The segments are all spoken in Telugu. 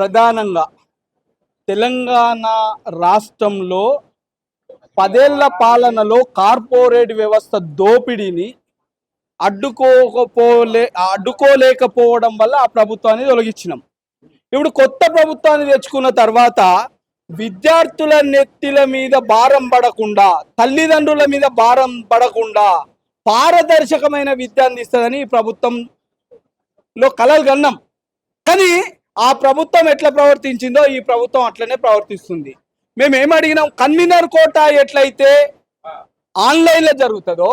ప్రధానంగా తెలంగాణ రాష్ట్రంలో పదేళ్ళ పాలనలో కార్పొరేట్ వ్యవస్థ దోపిడీని అడ్డుకోకపోలే అడ్డుకోలేకపోవడం వల్ల ఆ ప్రభుత్వాన్ని తొలగించినాం. ఇప్పుడు కొత్త ప్రభుత్వాన్ని తెచ్చుకున్న తర్వాత విద్యార్థుల నెత్తిల మీద భారం పడకుండా తల్లిదండ్రుల మీద భారం పడకుండా పారదర్శకమైన విద్య అందిస్తుందని ఈ ప్రభుత్వంలో కలలు కన్నాం. కానీ ఆ ప్రభుత్వం ఎట్లా ప్రవర్తించిందో ఈ ప్రభుత్వం అట్లనే ప్రవర్తిస్తుంది. మేము ఏమడిగినాం? కన్వీనర్ కోట ఎట్లయితే ఆన్లైన్లో జరుగుతుందో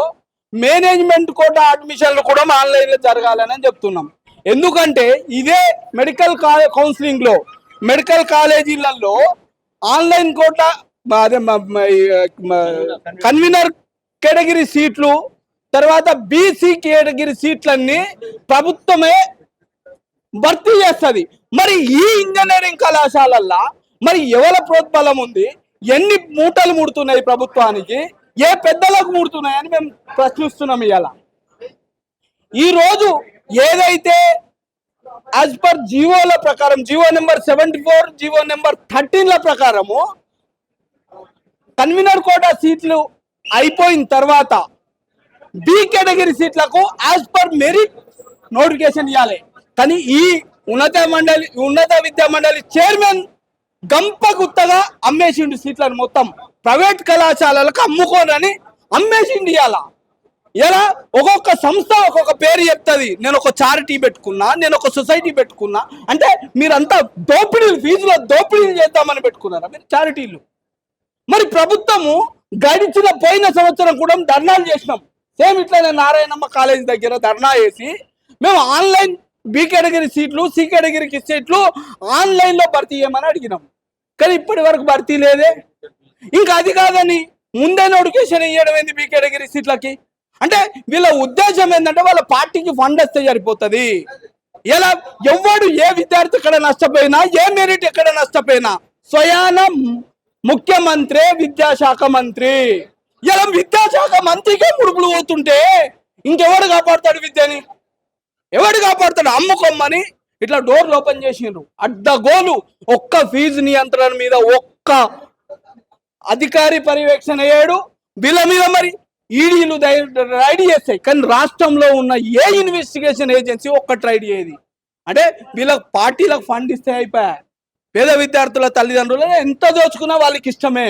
మేనేజ్మెంట్ కోట అడ్మిషన్లు కూడా ఆన్లైన్లో జరగాలని చెప్తున్నాం. ఎందుకంటే ఇదే మెడికల్ కౌన్సిలింగ్లో మెడికల్ కాలేజీలలో ఆన్లైన్ కోట అదే కన్వీనర్ కేటగిరీ సీట్లు తర్వాత బీసీ కేటగిరీ సీట్లన్నీ ప్రభుత్వమే భర్తీ చేస్తుంది. మరి ఈ ఇంజనీరింగ్ కళాశాలల్లో మరి ఎవరి ప్రోత్బలం ఉంది? ఎన్ని మూటలు ముడుతున్నాయి ప్రభుత్వానికి? ఏ పెద్దలకు ముడుతున్నాయని మేము ప్రశ్నిస్తున్నాం ఇవాళ ఈరోజు ఏదైతే యాజ్ పర్ జియోల ప్రకారం GO number seventy four GO number థర్టీన్ల ప్రకారము కన్వీనర్ కోటా సీట్లు అయిపోయిన తర్వాత బి కేటగిరీ సీట్లకు యాజ్ పర్ మెరిట్ నోటిఫికేషన్ ఇవ్వాలి కానీ ఈ ఉన్నత మండలి ఉన్నత విద్యా మండలి చైర్మన్ గంప గుత్తగా అమ్మేసిండు సీట్లను మొత్తం ప్రైవేట్ కళాశాలలకు అమ్ముకోనని అమ్మేసిండు ఇవాళ ఇలా ఒక్కొక్క సంస్థ ఒక్కొక్క పేరు చెప్తుంది. నేను ఒక చారిటీ పెట్టుకున్నా నేను ఒక సొసైటీ పెట్టుకున్నా. అంటే మీరంతా దోపిడీలు ఫీజులో దోపిడీలు చేద్దామని పెట్టుకున్నారా మీరు చారిటీలు? మరి ప్రభుత్వము గడిచిన పోయిన సంవత్సరం కూడా ధర్నాలు చేసినాం. సేమ్ ఇట్లనే నారాయణమ్మ కాలేజ్ దగ్గర ధర్నా చేసి మేము ఆన్లైన్ బి కేటగిరీ సీట్లు సి కేటగిరీకి సీట్లు ఆన్లైన్లో భర్తీ చేయమని అడిగినాం. కానీ ఇప్పటి వరకు భర్తీ లేదే. ఇంకా అది కాదని ముందే నోటిఫికేషన్ ఇవ్వడం ఏంది బి కేటగిరీ సీట్లకి? అంటే వీళ్ళ ఉద్దేశం ఏంటంటే వాళ్ళ పార్టీకి ఫండ్ వస్తే సరిపోతుంది. ఎలా? ఎవడు ఏ విద్యార్థి ఎక్కడ నష్టపోయినా ఏ మెరిట్ ఎక్కడ నష్టపోయినా స్వయాన ముఖ్యమంత్రి విద్యాశాఖ మంత్రి. ఇలా విద్యాశాఖ మంత్రికే ముడుపులు పోతుంటే ఇంకెవడు కాపాడుతాడు విద్యని? ఎవడు కాపాడుతాడు? అమ్ముకోమ్మని ఇట్లా డోర్లు ఓపెన్ చేసిండ్రు. అడ్డగోలు ఒక్క ఫీజు నియంత్రణ మీద ఒక్క అధికారి పర్యవేక్షణ అయ్యాడు బిల మీద మరి ఈడీలు రైడ్ చేస్తాయి. కానీ రాష్ట్రంలో ఉన్న ఏ ఇన్వెస్టిగేషన్ ఏజెన్సీ ఒక్కటి రైడ్ చేయదు? అంటే వీళ్ళకి పార్టీలకు ఫండ్ ఇస్తే అయిపోయా? పేద విద్యార్థుల తల్లిదండ్రులు ఎంత దోచుకున్నా వాళ్ళకి ఇష్టమే.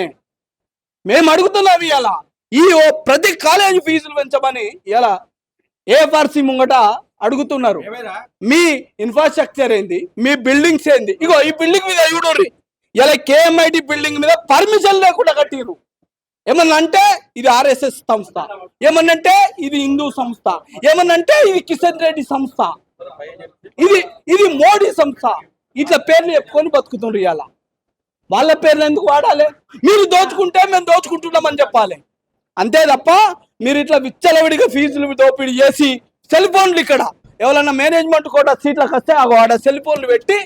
మేము అడుగుతున్నాం ఇలా ఈ ఓ ప్రతి కాలేజీ ఫీజులు పెంచమని ఇలా ఏఎఫ్ఆర్సి ముంగట అడుగుతున్నారు. మీ ఇన్ఫ్రాస్ట్రక్చర్ ఏంది? మీ బిల్డింగ్స్ ఏంది? ఇగో ఈ బిల్డింగ్ మీద చూడండి. ఇలా కేఎంఐటి బిల్డింగ్ మీద పర్మిషన్ లేకుండా కట్టిరు ఏమన్నా అంటే ఇది ఆర్ఎస్ఎస్ సంస్థ. ఏమన్నంటే ఇది హిందూ సంస్థ. ఏమన్నంటే ఇది కిషన్ రెడ్డి సంస్థ. ఇది ఇది మోడీ సంస్థ. ఇట్లా పేర్లు చెప్పుకొని బతుకుతుండ్రు ఇవాళ వాళ్ళ పేర్లు ఎందుకు వాడాలి? మీరు దోచుకుంటే మేము దోచుకుంటున్నామని చెప్పాలి. అంతే తప్ప మీరు ఇట్లా విచ్చలవిడిగా ఫీజులు దోపిడీ చేసి సెల్ ఫోన్లు ఇక్కడ. ఎవరన్నా మేనేజ్మెంట్ కూడా సీట్లకు వస్తే ఆడ సెల్ ఫోన్లు పెట్టి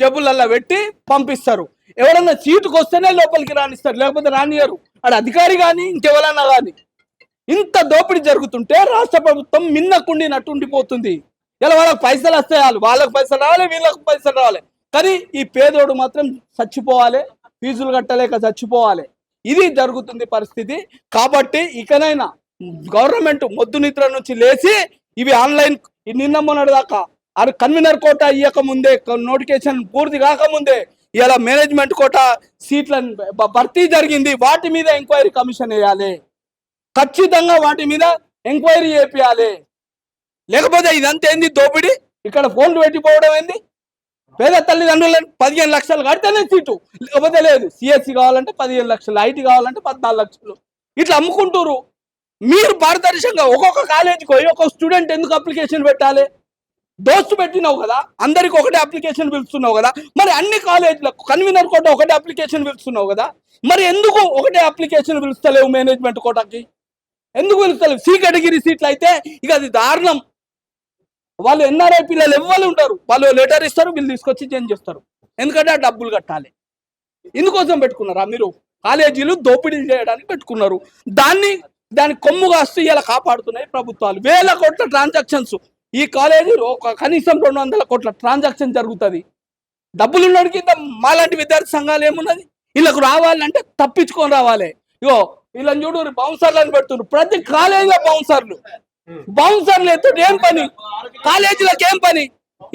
జబ్బులల్లో పెట్టి పంపిస్తారు. ఎవరన్నా సీటుకు వస్తేనే లోపలికి రానిస్తారు లేకపోతే రానియరు ఆడ అధికారి కానీ ఇంకెవరన్నా కానీ ఇంత దోపిడీ జరుగుతుంటే రాష్ట్ర ప్రభుత్వం మిన్నకుండినట్టు ఉండిపోతుంది. ఇలా వాళ్ళకి పైసలు వస్తాయి వాళ్ళు వాళ్ళకి పైసలు రావాలి వీళ్ళకి పైసలు రావాలి. కానీ ఈ పేదోడు మాత్రం చచ్చిపోవాలి ఫీజులు కట్టలేక చచ్చిపోవాలి. ఇది జరుగుతుంది పరిస్థితి. కాబట్టి ఇకనైనా గవర్నమెంట్ మొద్దు నిద్ర నుంచి లేచి ఇవి ఆన్లైన్ నిన్న మొన్నటి దాకా. అది కన్వీనర్ కోట ఇయ్యక ముందే నోటిఫికేషన్ పూర్తి కాకముందే ఇలా మేనేజ్మెంట్ కోట సీట్ల భర్తీ జరిగింది. వాటి మీద ఎంక్వైరీ కమిషన్ వేయాలి. ఖచ్చితంగా వాటి మీద ఎంక్వైరీ చేపియాలి. లేకపోతే ఇదంతా ఏంది దోపిడి? ఇక్కడ ఫోన్లు పెట్టిపోవడం ఏంది? పేద తల్లిదండ్రులను పదిహేను లక్షలు కడితేనే సీటు. లేకపోతే లేదు సిఎస్సి కావాలంటే పదిహేను లక్షలు ఐటీ కావాలంటే పద్నాలుగు లక్షలు. ఇట్లా అమ్ముకుంటారు మీరు పారదర్శకంగా ఒక్కొక్క కాలేజీకి పోయి ఒక్కొక్క స్టూడెంట్ ఎందుకు అప్లికేషన్ పెట్టాలి? దోస్తు పెట్టినావు కదా అందరికి ఒకటే అప్లికేషన్ పిలుస్తున్నావు కదా మరి అన్ని కాలేజీలకు కన్వీనర్ కోట ఒకటే అప్లికేషన్ పిలుస్తున్నావు కదా మరి ఎందుకు ఒకటే అప్లికేషన్ పిలుస్తలేవు మేనేజ్మెంట్ కోటకి? ఎందుకు పిలుస్తలేవు? సి కేటగిరీ సీట్లు అయితే ఇక అది దారుణం. వాళ్ళు ఎన్ఆర్ఐ పిల్లలు ఎవ్వరు ఉంటారు వాళ్ళు లెటర్ ఇస్తారు వీళ్ళు తీసుకొచ్చి చేంజ్ చేస్తారు. ఎందుకంటే ఆ డబ్బులు కట్టాలి. ఇందుకోసం పెట్టుకున్నారా మీరు? కాలేజీలు దోపిడీ చేయడానికి పెట్టుకున్నారు. దాన్ని దాని కొమ్ము కాస్తూ ఇలా కాపాడుతున్నాయి ప్రభుత్వాలు. వేల కోట్ల ట్రాన్సాక్షన్స్. ఈ కాలేజీ ఒక కనీసం రెండు వందల కోట్ల ట్రాన్సాక్షన్ జరుగుతుంది. డబ్బులు ఉన్నోడికి ఇంత మాలాంటి విద్యార్థి సంఘాలు ఏమున్నది? వీళ్ళకు రావాలంటే తప్పించుకొని రావాలి. ఇగో వీళ్ళని చూడు బౌన్సర్లను పెడుతున్నారు ప్రతి కాలేజీలో బౌన్సర్లు. బౌన్సర్లు ఎత్తుడు ఏం పని? కాలేజీలకు ఏం పని?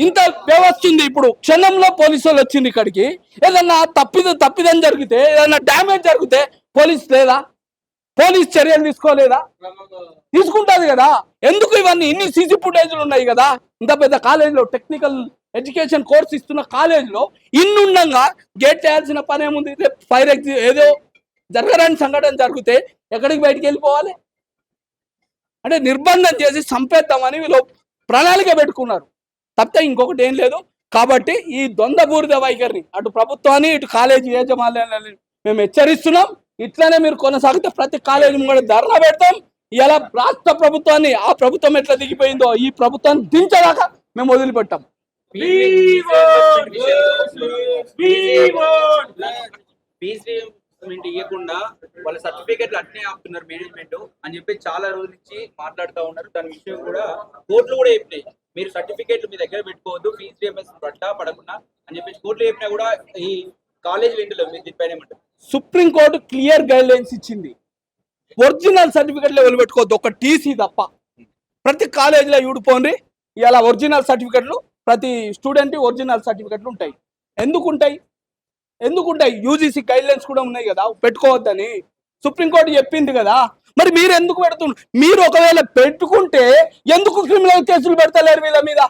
ఇంత వ్యవస్థ ఉంది ఇప్పుడు. క్షణంలో పోలీసు వాళ్ళు వచ్చింది ఇక్కడికి. ఏదన్నా తప్పిద తప్పిదం జరిగితే ఏదన్నా డ్యామేజ్ జరిగితే పోలీస్ లేదా? పోలీస్ చర్యలు తీసుకోలేదా? తీసుకుంటాది కదా. ఎందుకు ఇవన్నీ? ఇన్ని సీసీ ఫుటేజ్లు ఉన్నాయి కదా. ఇంత పెద్ద కాలేజీలో టెక్నికల్ ఎడ్యుకేషన్ కోర్స్ ఇస్తున్న కాలేజీలో ఇన్ని ఉండగా గేట్ చేయాల్సిన పని ఏముంది? రేపు ఫైర్ ఎగ్జి ఏదో జరగరాని సంఘటన జరిగితే ఎక్కడికి బయటికి వెళ్ళిపోవాలి? అంటే నిర్బంధం చేసి చంపేద్దామని వీళ్ళు ప్రణాళిక పెట్టుకున్నారు. తప్పితే ఇంకొకటి ఏం లేదు. కాబట్టి ఈ దొందబూరిద వైఖరిని అటు ప్రభుత్వాన్ని ఇటు కాలేజీ యాజమాన్యాన్ని మేము హెచ్చరిస్తున్నాం. ఇట్లానే మీరు కొనసాగితే ప్రతి కాలేజీ కూడా ధర్నా పెడతాం. ఇలా రాష్ట్ర ప్రభుత్వాన్ని ఆ ప్రభుత్వం ఎట్లా దిగిపోయిందో ఈ ప్రభుత్వాన్ని దించదాకా మేము వదిలిపెట్టాం. ఫీజు ఇవ్వకుండా వాళ్ళ సర్టిఫికెట్లు అట్నే ఆపుతున్నారు మేనేజ్మెంట్ అని చెప్పి చాలా రోజుల నుంచి మాట్లాడుతూ ఉన్నారు. దాని విషయం కూడా కోర్టులు కూడా చెప్పినాయి. మీరు సర్టిఫికేట్లు మీ దగ్గర పెట్టుకోవద్దు ఫీజు రీయింబర్స్ పడ్డా పడకుండా అని చెప్పేసి కోర్టులు చెప్పినా కూడా ఈ కాలేజ్ వింటలో మీరు దీనిపైన ఏమంటారు? సుప్రీంకోర్టు క్లియర్ గైడ్ లైన్స్ ఇచ్చింది. ఒరిజినల్ సర్టిఫికెట్ లెవెల్ పెట్టుకోవద్దు ఒక టీసీ తప్ప. ప్రతి కాలేజీలో యూడిపోండి ఇలా ఒరిజినల్ సర్టిఫికెట్లు ప్రతి స్టూడెంట్ ఒరిజినల్ సర్టిఫికెట్లు ఉంటాయి. ఎందుకుంటాయి? ఎందుకుంటాయి? ఎందుకు ఉంటాయి యూజీసీ గైడ్ లైన్స్ కూడా ఉన్నాయి కదా. పెట్టుకోవద్దని. సుప్రీంకోర్టు చెప్పింది కదా. మరి మీరు ఎందుకు పెడుతున్నారు మీరు ఒకవేళ పెట్టుకుంటే ఎందుకు క్రిమినల్ కేసులు పెడతలేరు వీళ్ళ మీద?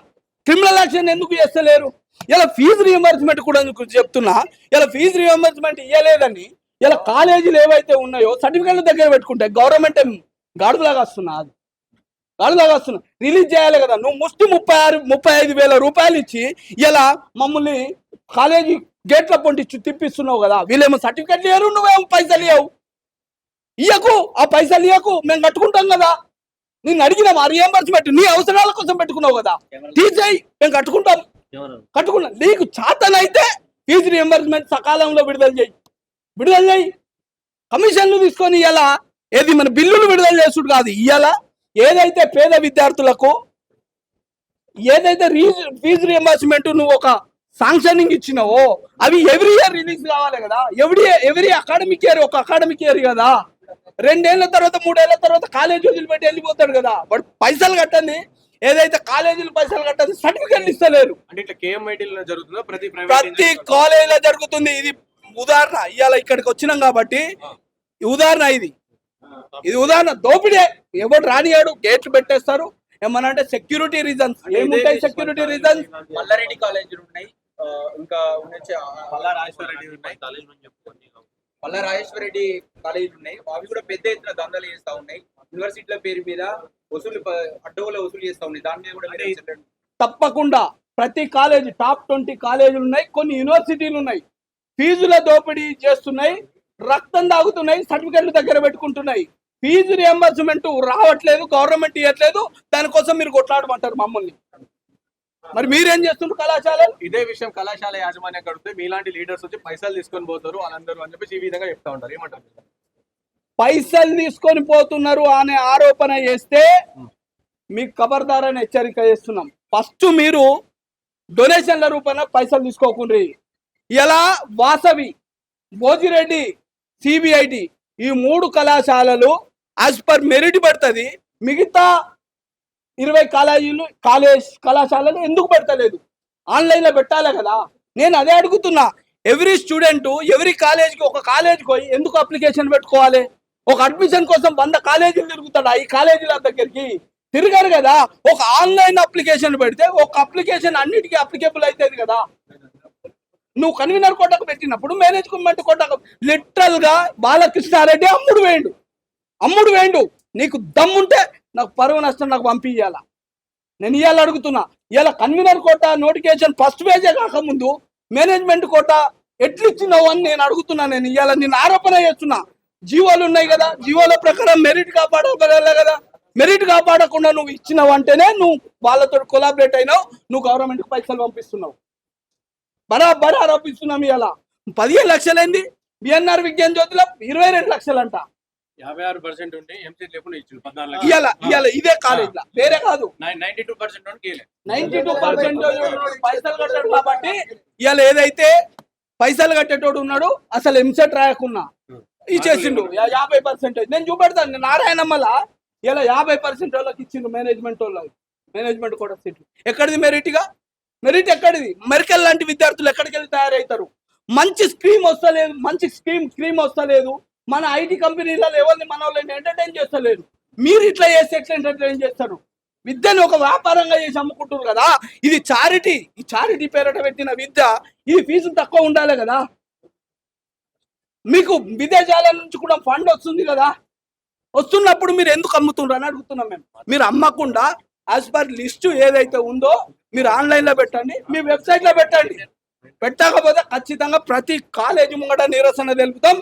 క్రిమినల్ యాక్షన్ ఎందుకు చేస్తలేరు? ఇలా ఫీజు రియంబర్స్మెంట్ కూడా చెప్తున్నా ఇలా ఫీజు రియంబర్స్మెంట్ ఇవ్వలేదని ఇలా కాలేజీలు ఏవైతే ఉన్నాయో సర్టిఫికెట్ల దగ్గర పెట్టుకుంటే గవర్నమెంట్ ఏం గాడులాగా వస్తున్నా అది. గాడులాగా వస్తున్నా. రిలీజ్ చేయాలి కదా నువ్వు ముష్టి ముప్పై ఆరు ముప్పై ఐదు వేల రూపాయలు ఇచ్చి ఇలా మమ్మల్ని కాలేజీ గేట్ల పొంటి తిప్పిస్తున్నావు కదా వీళ్ళేమో సర్టిఫికెట్లు ఇయ్యరు నువ్వేమో పైసలు ఇవ్వవు ఇయ్యకు ఆ పైసలు ఇయ్యకు మేము కట్టుకుంటాం కదా. నిన్ను అడిగినాం ఆ రియంబర్స్మెంట్ నీ అవసరాల కోసం పెట్టుకున్నావు కదా. తీసేయి మేము కట్టుకుంటాం. కట్టుకున్నా. నీకు చాతనైతే ఫీజు రియంబర్స్మెంట్ సకాలంలో విడుదల చేయి. విడుదల చేయి. కమిషన్లు తీసుకొని ఇలా ఏది మన బిల్లులు విడుదల చేసుడు కాదు ఇవాళ ఏదైతే పేద విద్యార్థులకు ఏదైతే రీజ్ ఫీజు రియంబర్స్మెంట్ నువ్వు ఒక శాంక్షనింగ్ ఇచ్చినావో అవి ఎవ్రీ ఇయర్ రిలీజ్ కావాలి కదా. ఎవ్రీ ఎవ్రీ అకాడమిక్ ఇయర్ ఒక అకాడమిక్ ఇయర్ కదా. రెండేళ్ళ తర్వాత మూడేళ్ళ తర్వాత కాలేజీ వదిలిపెట్టి వెళ్ళిపోతాడు కదా. బట్ పైసలు కట్టండి. ఏదైతే కాలేజీలు పైసలు కట్టండి సర్టిఫికెట్లు ఇస్తలేరు. అంటే ఇట్లా కేఎంఐటీలో జరుగుతుందో? ప్రతి ప్రతి కాలేజీలో? జరుగుతుంది. ఇది ఉదాహరణ. ఇవాళ ఇక్కడికి వచ్చినాం కాబట్టి ఉదాహరణ ఇది. ఇది ఉదాహరణ. దోపిడే. ఎవరు రానియాడు గేట్లు పెట్టేస్తారు. ఏమన్నా అంటే సెక్యూరిటీ రీజన్స్ ఏముంటాయి సెక్యూరిటీ రీజన్స్ మల్లారెడ్డి కాలేజీలు ఉన్నాయి. ఇంకా మల్లా రాజేశ్వర రెడ్డి కాలేజీలు ఉన్నాయి. అవి కూడా పెద్ద ఎత్తున దందాలు చేస్తా ఉన్నాయి. యూనివర్సిటీల పేరు మీద వసూలు అడ్డగోలు వసూలు చేస్తా ఉన్నాయి. దాని మీద కూడా మీరు ఏం చెప్పండి? తప్పకుండా ప్రతి కాలేజీ టాప్ ట్వంటీ కాలేజీలు ఉన్నాయి కొన్ని యూనివర్సిటీలు ఉన్నాయి. ఫీజుల దోపిడీ చేస్తున్నాయి రక్తం తాగుతున్నాయి సర్టిఫికెట్లు దగ్గర పెట్టుకుంటున్నాయి. ఫీజు రియంబర్స్మెంట్ రావట్లేదు గవర్నమెంట్ ఇవ్వట్లేదు దానికోసం మీరు కొట్లాడమంటారు మమ్మల్ని. మరి మీరేం చేస్తున్నారు కళాశాలలు? ఇదే విషయం కళాశాల యాజమాన్యం కడితే మీలాంటి లీడర్స్ వచ్చి పైసలు తీసుకొని పోతారు వాళ్ళందరూ అని చెప్పేసి ఈ విధంగా చెప్తా ఉంటారు. ఏమంటారు? పైసలు తీసుకొని పోతున్నారు అనే ఆరోపణ చేస్తే మీకు ఖబర్దార్ అని హెచ్చరిక చేస్తున్నాం. ఫస్ట్ మీరు డొనేషన్ల రూపాన పైసలు తీసుకోకుండ్రి. ఇలా వాసవి భోజిరెడ్డి సిబిఐటి ఈ మూడు కళాశాలలు యాజ్ పర్ మెరిట్ పడుతుంది. మిగతా ఇరవై కాలేజీలు కాలేజ్ కళాశాలలు ఎందుకు పెడతలేదు? ఆన్లైన్లో పెట్టాలి కదా? నేను అదే అడుగుతున్నా. ఎవ్రీ స్టూడెంట్ ఎవ్రీ కాలేజ్కి ఒక కాలేజ్కి పోయి ఎందుకు అప్లికేషన్ పెట్టుకోవాలి? ఒక అడ్మిషన్ కోసం వంద కాలేజీలు తిరుగుతాడా? ఈ కాలేజీల దగ్గరికి తిరగరు కదా. ఒక ఆన్లైన్ అప్లికేషన్ పెడితే ఒక అప్లికేషన్ అన్నిటికీ అప్లికేబుల్ అవుతుంది కదా. నువ్వు కన్వీనర్ కోటకు పెట్టినప్పుడు మేనేజ్మెంట్ కోటకు లిటరల్గా బాలకృష్ణారెడ్డి అమ్ముడు వేయండు. అమ్ముడు వేయండు. నీకు దమ్ముంటే నాకు పరువు నష్టం నాకు పంపించాల నేను ఇవాళ అడుగుతున్నా. ఇవాళ కన్వీనర్ కోట నోటిఫికేషన్ ఫస్ట్ పేజే కాకముందు మేనేజ్మెంట్ కోట ఎట్లు ఇచ్చినావు అని నేను అడుగుతున్నా. నేను ఇవాళ నేను ఆరోపణ చేస్తున్నా. జీవోలు ఉన్నాయి కదా. జీవోల ప్రకారం మెరిట్ కాపాడగల కదా. మెరిట్ కాపాడకుండా నువ్వు ఇచ్చినావు అంటేనే నువ్వు వాళ్ళతో కొలాబరేట్ అయినావు. నువ్వు గవర్నమెంట్కి పైసలు పంపిస్తున్నావు. బరాబర్ ఆరోపిస్తున్నాం ఇలా పదిహేను లక్షలైంది? బిఎన్ఆర్ విజ్ఞాన జ్యోతిలో ఇరవై రెండు లక్షలంట. యాభై ఆరు పర్సెంట్ ఉంటే ఎంసెట్ లేకుండా పద్నాలుగు ఇదే కాలేజ్ వేరే కాదు. Ninety two percent ninety two percent పైసలు కట్టాడు కాబట్టి ఇవాళ ఏదైతే పైసలు కట్టేటోడు ఉన్నాడు అసలు ఎంసెట్ రాయకున్నా. ఇచ్చేసిండు. యాభై పర్సెంటేజ్ నేను చూపెడతాను. నారాయణమ్మల? ఇలా యాభై పర్సెంట్ వాళ్ళకి ఇచ్చిండు మేనేజ్మెంట్ వాళ్ళకి. మేనేజ్మెంట్ కూడా సీట్లు ఎక్కడిది మెరిట్గా మెరిట్ ఎక్కడిది? మెరికల్ లాంటి విద్యార్థులు ఎక్కడికి వెళ్ళి తయారవుతారు? మంచి స్కీమ్ వస్తలేదు. మంచి స్కీమ్ స్కీమ్ వస్తలేదు. మన ఐటీ కంపెనీలలో ఎవరిని మన వాళ్ళని ఎంటర్టైన్ చేస్తలేదు. మీరు ఇట్లా చేస్తే ఎట్లా ఎంటర్టైన్ చేస్తారు? విద్యను ఒక వ్యాపారంగా చేసి అమ్ముకుంటారు కదా. ఇది చారిటీ ఈ చారిటీ పేరట పెట్టిన విద్య ఇది ఫీజు తక్కువ ఉండాలి కదా. మీకు విదేశాల నుంచి కూడా ఫండ్ వస్తుంది కదా? వస్తున్నప్పుడు మీరు ఎందుకు అమ్ముతుండ్రు అని అడుగుతున్నాం మేము. మీరు అమ్మకుండా యాజ్ పర్ లిస్టు ఏదైతే ఉందో మీరు ఆన్లైన్లో పెట్టండి మీ వెబ్సైట్లో పెట్టండి. పెట్టకపోతే ఖచ్చితంగా ప్రతి కాలేజీ ముంగట నిరసన తెలుపుతాం.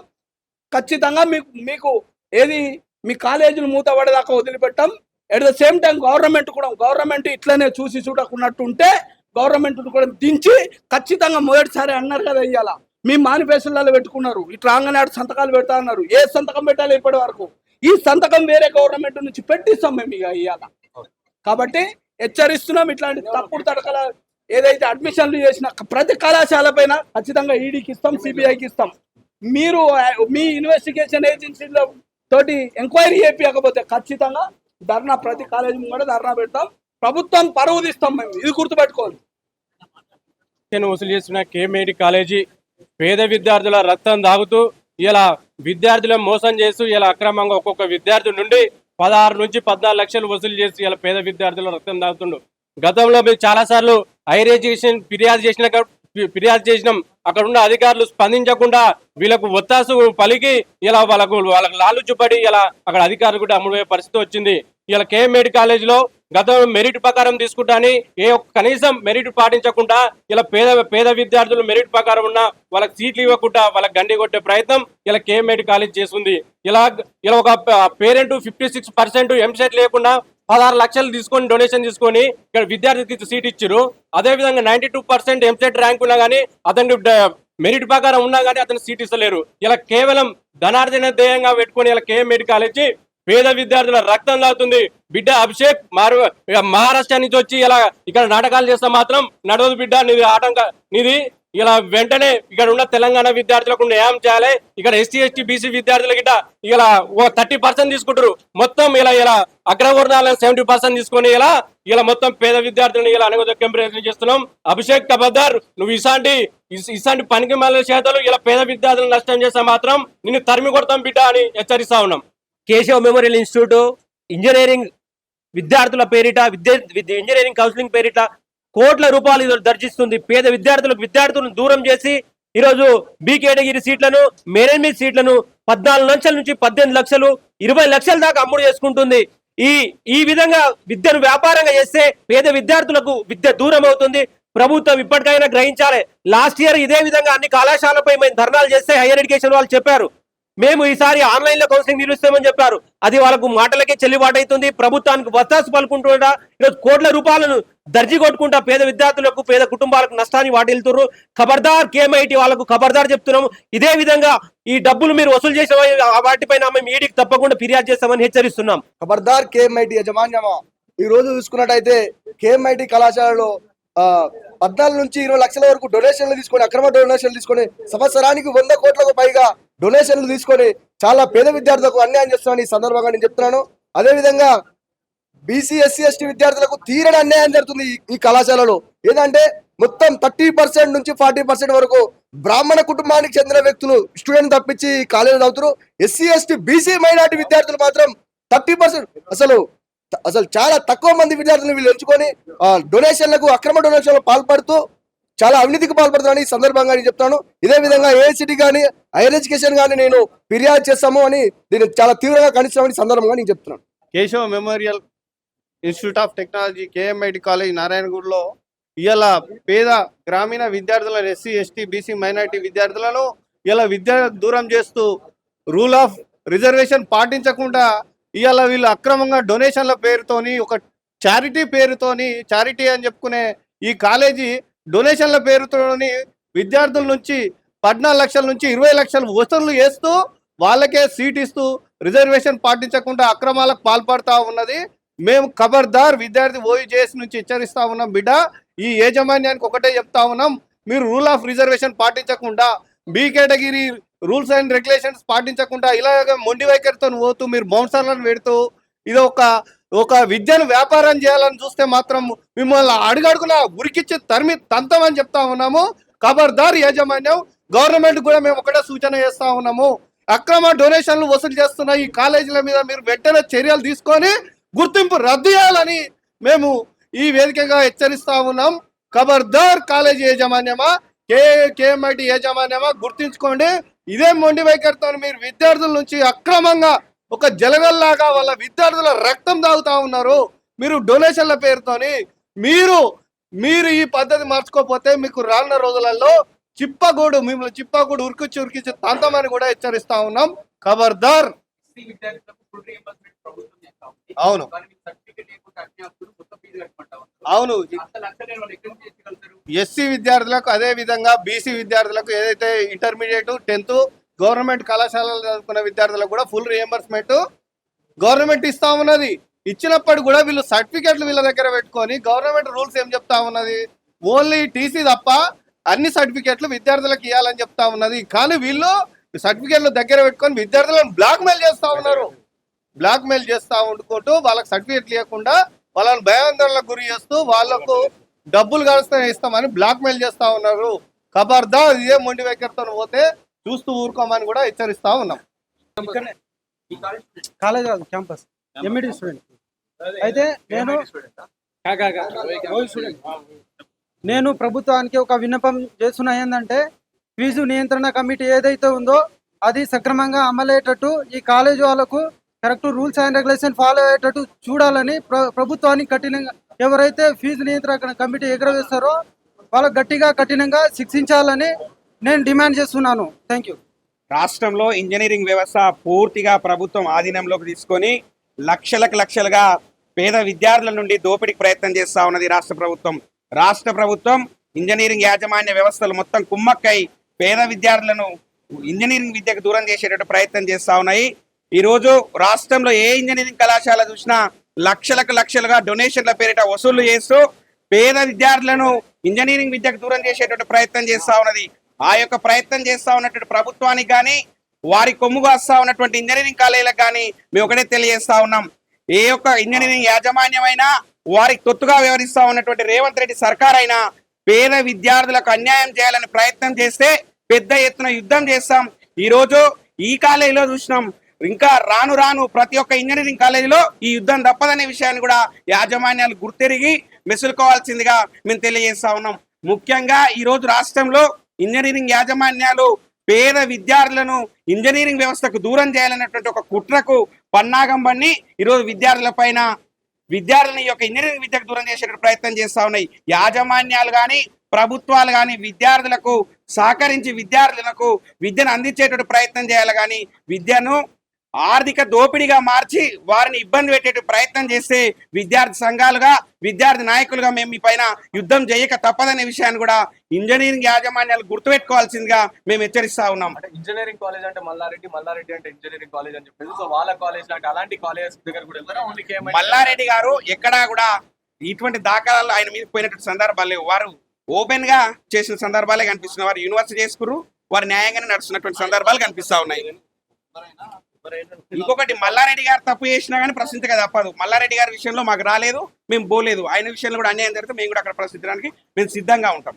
ఖచ్చితంగా మీకు మీకు ఏది మీ కాలేజీలు మూతపడేదాకా వదిలిపెట్టాం. At the same time government కూడా గవర్నమెంట్ ఇట్లనే చూసి చూడకున్నట్టు ఉంటే గవర్నమెంట్ కూడా దించి ఖచ్చితంగా మొదటిసారి అన్నారు కదా ఇవాళ మీ మేనిఫెస్టోలలో పెట్టుకున్నారు. ఇటు రాగానే సంతకాలు పెడతా అన్నారు. ఏ సంతకం పెట్టాలి ఇప్పటి వరకు? ఈ సంతకం వేరే గవర్నమెంట్ నుంచి పెట్టిస్తాం మేము ఇక ఇవాళ కాబట్టి హెచ్చరిస్తున్నాం ఇట్లాంటి తప్పుడు తడకల ఏదైతే అడ్మిషన్లు చేసిన ప్రతి కళాశాల పైన ఖచ్చితంగా ఈడీకి ఇస్తాం సిబిఐకి ఇస్తాం. మీరు మీ ఇన్వెస్టిగేషన్ ఏజెన్సీలో తోటి ఎంక్వైరీ చేపించకపోతే ఖచ్చితంగా ధర్నా ప్రతి కాలేజీ కూడా ధర్నా పెడతాం. ప్రభుత్వం పరువు తీస్తాం మేము. ఇది గుర్తుపెట్టుకోవాలి. నేను వసూలు చేసిన కేమేడి కాలేజీ పేద విద్యార్థుల రక్తం దాగుతూ ఇలా విద్యార్థులను మోసం చేస్తూ ఇలా అక్రమంగా ఒక్కొక్క విద్యార్థి నుండి పదహారు నుంచి పద్నాలుగు లక్షలు వసూలు చేసి ఇలా పేద విద్యార్థుల రక్తం దాగుతుండు గతంలో మేము చాలా సార్లు హైర్ ఎడ్యుకేషన్ ఫిర్యాదు చేసిన ఫిర్యాదు చేసినాం. అక్కడ ఉన్న అధికారులు స్పందించకుండా వీళ్ళకు ఒత్తాసు పలికి ఇలా వాళ్ళకు వాళ్ళకు లాలుచు పడి ఇలా అక్కడ అధికారులు కూడా అమ్ముడే పరిస్థితి వచ్చింది. ఇలా కేఎంఏడి కాలేజీలో గతంలో మెరిట్ ప్రకారం తీసుకుంటాని ఏ ఒక్క కనీసం మెరిట్ పాటించకుండా ఇలా పేద పేద విద్యార్థులు మెరిట్ ప్రకారం ఉన్న వాళ్ళకి సీట్లు ఇవ్వకుండా వాళ్ళకి గండి కొట్టే ప్రయత్నం ఇలా కేఎంఏడి కాలేజ్ చేస్తుంది. ఇలా ఇలా ఒక parent fifty six percent EAMCET లేకుండా పదహారు లక్షలు తీసుకొని డొనేషన్ తీసుకొని ఇక్కడ విద్యార్థికి సీట్ ఇచ్చారు అదే విధంగా ninety two percent EAMCET rank ఉన్నా కానీ అతనికి మెరిట్ ప్రకారం ఉన్నా కానీ అతను సీట్ ఇస్తలేరు. ఇలా కేవలం ధనార్జన ధ్యేయంగా పెట్టుకొని ఇలా కేఎంఏడి కాలేజీ పేద విద్యార్థుల రక్తం లాగుతుంది బిడ్డ అభిషేక్ మారు మహారాష్ట్ర నుంచి వచ్చి ఇలా ఇక్కడ నాటకాలు చేస్తే మాత్రం నడవదు బిడ్డ నీది ఆటంక నీది ఇలా వెంటనే ఇక్కడ ఉన్న తెలంగాణ విద్యార్థులకు న్యాయం చేయాలి. ఇక్కడ ఎస్టీ ఎస్టీ బీసీ విద్యార్థుల గిట్ట ఇలా ఓ థర్టీ పర్సెంట్ తీసుకుంటారు మొత్తం ఇలా ఇలా అగ్రవర్ణాలను సెవెంటీ పర్సెంట్ తీసుకొని ఇలా ఇలా మొత్తం పేద విద్యార్థులను ఇలా అనగదొక్కే ప్రయత్నం చేస్తున్నాం. అభిషేక్ కబద్దార్ నువ్వు ఇసాంటి ఇసాంటి పనికి మళ్ళీ చేతలు ఇలా పేద విద్యార్థులను నష్టం చేస్తే మాత్రం నిన్ను తరిమి కొడతాం బిడ్డ అని హెచ్చరిస్తా ఉన్నాం. కేశవ మెమోరియల్ ఇన్స్టిట్యూట్ ఇంజనీరింగ్ విద్యార్థుల పేరిట విద్య ఇంజనీరింగ్ కౌన్సిలింగ్ పేరిట కోట్ల రూపాయలు దర్శిస్తుంది పేద విద్యార్థులకు విద్యార్థులను దూరం చేసి ఈరోజు బి కేటగిరీ సీట్లను మేనేజ్మెంట్ సీట్లను పద్నాలుగు లక్షల నుంచి పద్దెనిమిది లక్షలు ఇరవై లక్షల దాకా అమ్ముడు చేసుకుంటుంది. ఈ ఈ విధంగా విద్యను వ్యాపారంగా చేస్తే పేద విద్యార్థులకు విద్య దూరం అవుతుంది. ప్రభుత్వం ఇప్పటికైనా గ్రహించాలి. లాస్ట్ ఇయర్ ఇదే విధంగా అన్ని కళాశాలపై మేము ధర్నాలు చేస్తే హైయర్ ఎడ్యుకేషన్ వాళ్ళు చెప్పారు. మేము ఈసారి ఆన్లైన్లో కౌన్సిలింగ్ నిర్వహిస్తామని చెప్పారు. అది వాళ్ళకు మాటలకే చెల్లుబాటు అవుతుంది. ప్రభుత్వానికి వత్తాసు పలుకుంటుంటా ఈరోజు కోట్ల రూపాయలను దర్జీ కొట్టుకుంటా పేద విద్యార్థులకు పేద కుటుంబాలకు నష్టాన్ని వాటిల్తున్నారు ఖబర్దార్ కేఎంఐటి వాళ్ళకు ఖబర్దార్ చెప్తున్నాము. ఇదే విధంగా ఈ డబ్బులు మీరు వసూలు చేసిన వాటిపైన మేము ఈడీకి తప్పకుండా ఫిర్యాదు చేస్తామని హెచ్చరిస్తున్నాం. ఖబర్దార్ కేఎంఐటి యజమాన్యమా ఈ రోజు చూసుకున్నట్టయితే కేఎంఐటి కళాశాలలో పద్నాలుగు నుంచి ఇరవై లక్షల వరకు డొనేషన్లు తీసుకొని అక్రమ డొనేషన్లు తీసుకొని సంవత్సరానికి వంద కోట్లకు పైగా డొనేషన్లు తీసుకొని చాలా పేద విద్యార్థులకు అన్యాయం చేస్తున్నాను ఈ సందర్భంగా నేను చెప్తున్నాను. అదేవిధంగా బీసీ ఎస్సీ ఎస్టీ విద్యార్థులకు తీరని అన్యాయం జరుగుతుంది ఈ- కళాశాలలో. ఏంటంటే మొత్తం థర్టీ పర్సెంట్ నుంచి ఫార్టీ పర్సెంట్ వరకు బ్రాహ్మణ కుటుంబానికి చెందిన వ్యక్తులు స్టూడెంట్ తప్పించి కాలేజీ చదువుతారు ఎస్సీ ఎస్టీ బీసీ మైనార్టీ విద్యార్థులు మాత్రం థర్టీ పర్సెంట్ అసలు అసలు చాలా తక్కువ మంది విద్యార్థులు వీళ్ళు ఎంచుకొని డొనేషన్లకు అక్రమ డొనేషన్లకు పాల్పడుతూ చాలా అవినీతికి పాల్పడుతున్నాను ఈ సందర్భంగా నేను చెప్తాను. ఇదే విధంగా ఏఐసిటీ కానీ హైయర్ ఎడ్యుకేషన్ కానీ నేను ఫిర్యాదు చేస్తాము అని దీన్ని చాలా తీవ్రంగా ఖండిస్తామని సందర్భంగా నేను చెప్తున్నాను. Keshava memorial institute of technology KMIT college నారాయణగూడలో ఇవాళ పేద గ్రామీణ విద్యార్థులను ఎస్సీ ఎస్టీ బీసీ మైనారిటీ విద్యార్థులను ఇలా విద్య దూరం చేస్తూ రూల్ ఆఫ్ రిజర్వేషన్ పాటించకుండా ఇవాళ వీళ్ళు అక్రమంగా డొనేషన్ల పేరుతోని ఒక చారిటీ పేరుతోని చారిటీ అని చెప్పుకునే ఈ కాలేజీ డొనేషన్ల పేరుతోని విద్యార్థుల నుంచి పద్నాలుగు లక్షల నుంచి ఇరవై లక్షలు వసూళ్ళు చేస్తూ వాళ్ళకే సీట్ ఇస్తూ రిజర్వేషన్ పాటించకుండా అక్రమాలకు పాల్పడతా ఉన్నది. మేము ఖబర్దార్ విద్యార్థి ఓయూజేఎస్ నుంచి హెచ్చరిస్తా ఉన్నాం బిడ్డ. ఈ యాజమాన్యానికి ఒకటే చెప్తా ఉన్నాం. మీరు రూల్ ఆఫ్ రిజర్వేషన్ పాటించకుండా B category rules and regulations పాటించకుండా ఇలాగ మొండి వైఖరితో పోతూ మీరు బౌన్సర్లను పెడుతూ ఇది ఒక ఒక విద్యను వ్యాపారం చేయాలని చూస్తే మాత్రం మిమ్మల్ని అడుగడుగున ఉరికిచ్చి తరిమి తంతమని చెప్తా ఉన్నాము. ఖబర్దార్ యాజమాన్యం గవర్నమెంట్ కూడా మేము ఒకటే సూచన చేస్తా ఉన్నాము. అక్రమ డొనేషన్లు వసూలు చేస్తున్న ఈ కాలేజీల మీద మీరు వెంటనే చర్యలు తీసుకొని గుర్తింపు రద్దు చేయాలని మేము ఈ వేదికగా హెచ్చరిస్తా ఉన్నాం. ఖబర్దార్ కాలేజీ యాజమాన్యమా కే కేఎంఐటి యాజమాన్యమా గుర్తించుకోండి. ఇదే మొండి వైఖరితో మీరు విద్యార్థుల నుంచి అక్రమంగా ఒక జలగల్లాగా వాళ్ళ విద్యార్థుల రక్తం తాగుతా ఉన్నారు. మీరు డొనేషన్ల పేరుతోని మీరు మీరు ఈ పద్ధతి మార్చుకోకపోతే మీకు రానున్న రోజులలో చిప్పగూడు మిమ్మల్ని చిప్పగూడు ఉరికిచ్చి ఉరికిచ్చి తంతమని కూడా హెచ్చరిస్తా ఉన్నాం. ఖబర్దార్ అవును. అవును. ఎస్సీ విద్యార్థులకు అదే విధంగా బీసీ విద్యార్థులకు ఏదైతే ఇంటర్మీడియట్ టెన్త్ గవర్నమెంట్ కళాశాలలో చదువుకున్న విద్యార్థులకు కూడా ఫుల్ రియంబర్స్మెంట్ గవర్నమెంట్ ఇస్తా ఉన్నది. ఇచ్చినప్పుడు కూడా వీళ్ళు సర్టిఫికెట్లు వీళ్ళ దగ్గర పెట్టుకొని గవర్నమెంట్ రూల్స్ ఏం చెప్తా ఉన్నది? ఓన్లీ టీసీ తప్ప అన్ని సర్టిఫికెట్లు విద్యార్థులకు ఇవ్వాలని చెప్తా ఉన్నది. కానీ వీళ్ళు సర్టిఫికెట్లు దగ్గర పెట్టుకొని విద్యార్థులను బ్లాక్ మెయిల్ చేస్తా ఉన్నారు. బ్లాక్ మెయిల్ చేస్తా ఉండుకుంటూ వాళ్ళకి సర్టిఫికెట్లు ఇవ్వకుండా వాళ్ళని భయాందోళనకు గురి చేస్తూ వాళ్ళకు డబ్బులు కలిస్తే ఇస్తామని బ్లాక్ మెయిల్ చేస్తా ఉన్నారు. కబర్దా ఇదే మొండి వైఖరితో పోతే చూస్తూ ఊరుకోమని కూడా హెచ్చరిస్తా ఉన్నాం. ఈ కాలేజ్ కాలేజ్ కాదు క్యాంపస్ ఎంఈడి స్టూడెంట్ అయితే నేను నేను ప్రభుత్వానికి ఒక విన్నపం చేస్తున్నా ఏంటంటే ఫీజు నియంత్రణ కమిటీ ఏదైతే ఉందో అది సక్రమంగా అమలయ్యేటట్టు ఈ కాలేజ్ వాళ్ళకు correct rules and regulation follow అయ్యేటట్టు చూడాలని ప్ర ప్రభుత్వానికి కఠినంగా ఎవరైతే ఫీజు నియంత్రణ కమిటీ ఎగరవేస్తారో వాళ్ళకు గట్టిగా కఠినంగా శిక్షించాలని నేను డిమాండ్ చేస్తున్నాను. Thank you. రాష్ట్రంలో ఇంజనీరింగ్ వ్యవస్థ పూర్తిగా ప్రభుత్వం ఆధీనంలోకి తీసుకొని లక్షలకు లక్షలుగా పేద విద్యార్థుల నుండి దోపిడీకి ప్రయత్నం చేస్తూ ఉన్నది రాష్ట్ర ప్రభుత్వం. రాష్ట్ర ప్రభుత్వం ఇంజనీరింగ్ యాజమాన్య వ్యవస్థలు మొత్తం కుమ్మక్కై పేద విద్యార్థులను ఇంజనీరింగ్ విద్యకు దూరం చేసేటట్టు ప్రయత్నం చేస్తూ ఉన్నాయి. ఈరోజు రాష్ట్రంలో ఏ ఇంజనీరింగ్ కళాశాల చూసినా లక్షలకు లక్షలుగా డొనేషన్ల పేరిట వసూళ్ళు చేస్తూ పేద విద్యార్థులను ఇంజనీరింగ్ విద్యకు దూరం చేసేటట్టు ప్రయత్నం చేస్తూ ఉన్నది ఆ యొక్క ప్రయత్నం చేస్తా ఉన్నటువంటి ప్రభుత్వానికి కానీ వారి కొమ్ముగా వస్తా ఉన్నటువంటి ఇంజనీరింగ్ కాలేజీలకు కానీ మేము ఒకటే తెలియజేస్తా ఉన్నాం. ఏ ఒక్క ఇంజనీరింగ్ యాజమాన్యమైనా వారికి తొత్తుగా వ్యవహరిస్తా ఉన్నటువంటి రేవంత్ రెడ్డి సర్కార్ అయినా పేద విద్యార్థులకు అన్యాయం చేయాలని ప్రయత్నం చేస్తే పెద్ద ఎత్తున యుద్ధం చేస్తాం. ఈరోజు ఈ కాలేజీలో చూసినాం. ఇంకా రాను రాను ప్రతి ఒక్క ఇంజనీరింగ్ కాలేజీలో ఈ యుద్ధం తప్పదనే విషయాన్ని కూడా యాజమాన్యాలు గుర్తెరిగి మెసులుకోవాల్సిందిగా మేము తెలియజేస్తా ఉన్నాం. ముఖ్యంగా ఈరోజు రాష్ట్రంలో ఇంజనీరింగ్ యాజమాన్యాలు పేద విద్యార్థులను ఇంజనీరింగ్ వ్యవస్థకు దూరం చేయాలనేటువంటి ఒక కుట్రకు పన్నాగం పన్ని ఈరోజు విద్యార్థుల పైన విద్యార్థులని ఈ యొక్క ఇంజనీరింగ్ విద్యకు దూరం చేసే ప్రయత్నం చేస్తా ఉన్నాయి. యాజమాన్యాలు కానీ ప్రభుత్వాలు కానీ విద్యార్థులకు సహకరించి విద్యార్థులకు విద్యను అందించేటువంటి ప్రయత్నం చేయాలి కానీ విద్యను ఆర్థిక దోపిడీగా మార్చి వారిని ఇబ్బంది పెట్టే ప్రయత్నం చేస్తే విద్యార్థి సంఘాలుగా విద్యార్థి నాయకులుగా మేము మీ పైన యుద్ధం చేయక తప్పదనే విషయాన్ని కూడా ఇంజనీరింగ్ యాజమాన్యాలు గుర్తుపెట్టుకోవాల్సిందిగా మేము హెచ్చరిస్తా ఉన్నాం. అంటే ఇంజనీరింగ్ కాలేజ్ అంటే మల్లారెడ్డి మల్లారెడ్డి అంటే ఇంజనీరింగ్ కాలేజ్ అని చెప్పేసి సో వాళ్ళ కాలేజ్ అంటే అలాంటి కాలేజెస్ దగ్గర కూడా మల్లారెడ్డి గారు ఎక్కడా కూడా ఇటువంటి దాఖలాలు ఆయన మీద పోయినటువంటి సందర్భాలు లేవు. వారు ఓపెన్గా చేసిన సందర్భాలే కనిపిస్తున్నాయి. వారు యూనివర్సిటీ చేసుకురు వారు న్యాయంగానే నడుస్తున్నటువంటి సందర్భాలు కనిపిస్తా ఉన్నాయి. ఇంకొకటి మల్లారెడ్డి గారు తప్పు చేసినా కానీ ప్రశ్నించక తప్పదు. మల్లారెడ్డి గారి విషయంలో మాకు రాలేదు మేము పోలేదు. ఆయన విషయంలో కూడా అన్యాయం జరిగితే మేము కూడా అక్కడ ప్రశ్నించడానికి మేము సిద్ధంగా ఉంటాం.